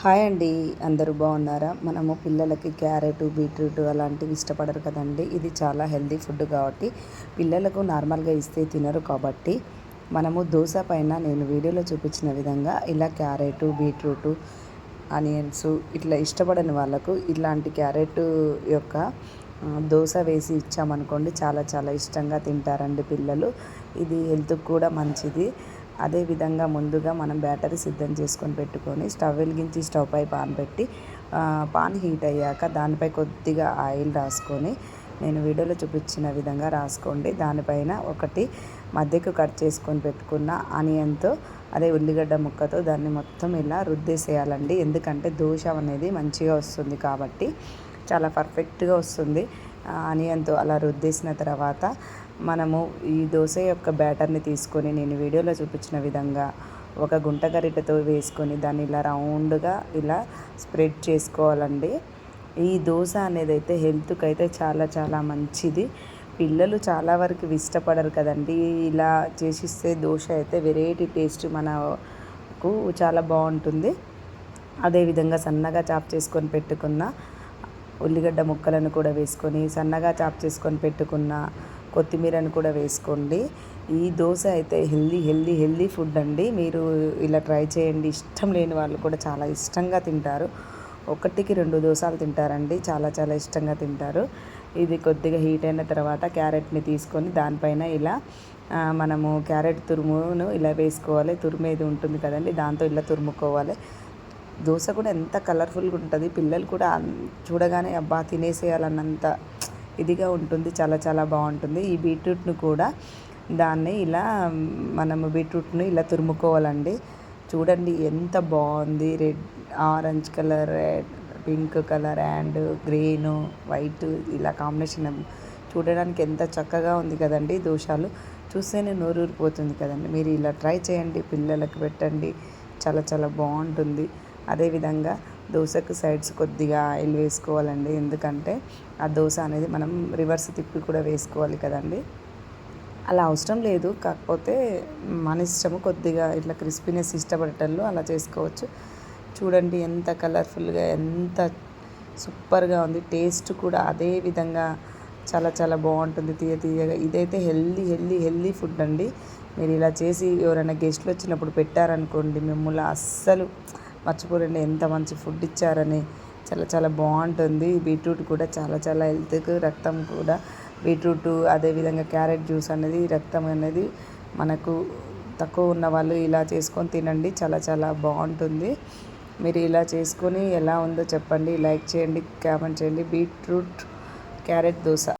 Hi అండి అందరూ బాగున్నారా? మనము పిల్లలకి క్యారెట్ బీట్రూట్ అలాంటివి ఇష్టపడరు కదండి. ఇది చాలా హెల్దీ ఫుడ్ కాబట్టి పిల్లలకు నార్మల్గా ఇస్తే తినరు కాబట్టి మనము దోశ పైన నేను వీడియోలో చూపించిన విధంగా ఇలా క్యారెట్ బీట్రూట్ ఆనియన్స్ ఇట్లా ఇష్టపడని వాళ్ళకు ఇలాంటి క్యారెట్ యొక్క దోశ వేసి ఇచ్చామనుకోండి చాలా చాలా ఇష్టంగా తింటారండి పిల్లలు. ఇది హెల్త్కి కూడా మంచిది. అదేవిధంగా ముందుగా మనం బ్యాటరీ సిద్ధం చేసుకొని పెట్టుకొని స్టవ్ వెలిగించి స్టవ్ పై పాన్ పెట్టి పాన్ హీట్ అయ్యాక దానిపై కొద్దిగా ఆయిల్ రాసుకొని నేను వీడియోలో చూపించిన విధంగా రాసుకోండి. దానిపైన ఒకటి మధ్యకు కట్ చేసుకొని పెట్టుకున్న ఆనియన్తో అదే ఉల్లిగడ్డ ముక్కతో దాన్ని మొత్తం ఇలా రుద్దేసేయాలండి. ఎందుకంటే దోశ అనేది మంచిగా వస్తుంది కాబట్టి చాలా పర్ఫెక్ట్గా వస్తుంది. ఆనియన్తో అలా రుద్దేసిన తర్వాత మనము ఈ దోశ యొక్క బ్యాటర్ని తీసుకొని నేను వీడియోలో చూపించిన విధంగా ఒక గుంట గరిటెతో వేసుకొని దాన్ని ఇలా రౌండ్గా ఇలా స్ప్రెడ్ చేసుకోవాలండి. ఈ దోశ అనేది అయితే హెల్త్కి అయితే చాలా చాలా మంచిది. పిల్లలు చాలా వరకు ఇష్టపడరు కదండి. ఇలా చేసిస్తే దోశ అయితే వెరైటీ టేస్ట్ మనకు చాలా బాగుంటుంది. అదేవిధంగా సన్నగా చాప్ చేసుకొని పెట్టుకున్న ఉల్లిగడ్డ ముక్కలను కూడా వేసుకొని సన్నగా చాప్ చేసుకొని పెట్టుకున్న కొత్తిమీరను కూడా వేసుకోండి. ఈ దోశ అయితే హెల్దీ హెల్దీ హెల్దీ ఫుడ్ అండి. మీరు ఇలా ట్రై చేయండి. ఇష్టం లేని వాళ్ళు కూడా చాలా ఇష్టంగా తింటారు. ఒకటికి రెండు దోశలు తింటారండి. చాలా చాలా ఇష్టంగా తింటారు. ఇది కొద్దిగా హీట్ అయిన తర్వాత క్యారెట్ని తీసుకొని దానిపైన ఇలా మనము క్యారెట్ తురుమును ఇలా వేసుకోవాలి. తురుమేది ఉంటుంది కదండి. దాంతో ఇలా తురుముకోవాలి. దోశ కూడా ఎంత కలర్ఫుల్గా ఉంటుంది. పిల్లలు కూడా చూడగానే అబ్బా తినేసేయాలన్నంత ఇదిగా ఉంటుంది. చాలా చాలా బాగుంటుంది. ఈ బీట్రూట్ను కూడా దాన్ని ఇలా మనము బీట్రూట్ను ఇలా తురుముకోవాలండి. చూడండి ఎంత బాగుంది. Red orange colour red pink colour and green white ఇలా కాంబినేషన్. చూడడానికి ఎంత చక్కగా ఉంది కదండి దోషాలు. చూస్తేనే నోరూరిపోతుంది కదండి. మీరు ఇలా ట్రై చేయండి. పిల్లలకు పెట్టండి. చాలా చాలా బాగుంటుంది. అదేవిధంగా దోశకు సైడ్స్ కొద్దిగా ఆయిల్ వేసుకోవాలండి. ఎందుకంటే ఆ దోశ అనేది మనం రివర్స్ తిప్పి కూడా వేసుకోవాలి కదండి. అలా అవసరం లేదు. కాకపోతే మన ఇష్టము కొద్దిగా ఇట్లా క్రిస్పీనెస్ ఇష్టపడటంలో అలా చేసుకోవచ్చు. చూడండి ఎంత కలర్ఫుల్గా ఎంత సూపర్గా ఉంది. టేస్ట్ కూడా అదే విధంగా చాలా చాలా బాగుంటుంది. తీయ తీయగా ఇదైతే హెల్దీ హెల్దీ హెల్దీ ఫుడ్ అండి. మీరు ఇలా చేసి ఎవరైనా గెస్ట్లు వచ్చినప్పుడు పెట్టారనుకోండి మిమ్మల్ని అస్సలు మర్చిపోరండి ఎంత మంచి ఫుడ్ ఇచ్చారని. చాలా చాలా బాగుంటుంది. బీట్రూట్ కూడా చాలా చాలా హెల్త్కి రక్తం కూడా. బీట్రూట్ అదేవిధంగా క్యారెట్ జ్యూస్ అనేది రక్తం అనేది మనకు తక్కువ ఉన్న వాళ్ళు ఇలా చేసుకొని తినండి. చాలా చాలా బాగుంటుంది. మీరు ఇలా చేసుకొని ఎలా ఉందో చెప్పండి. లైక్ చేయండి కామెంట్ చేయండి. Beetroot carrot dosa.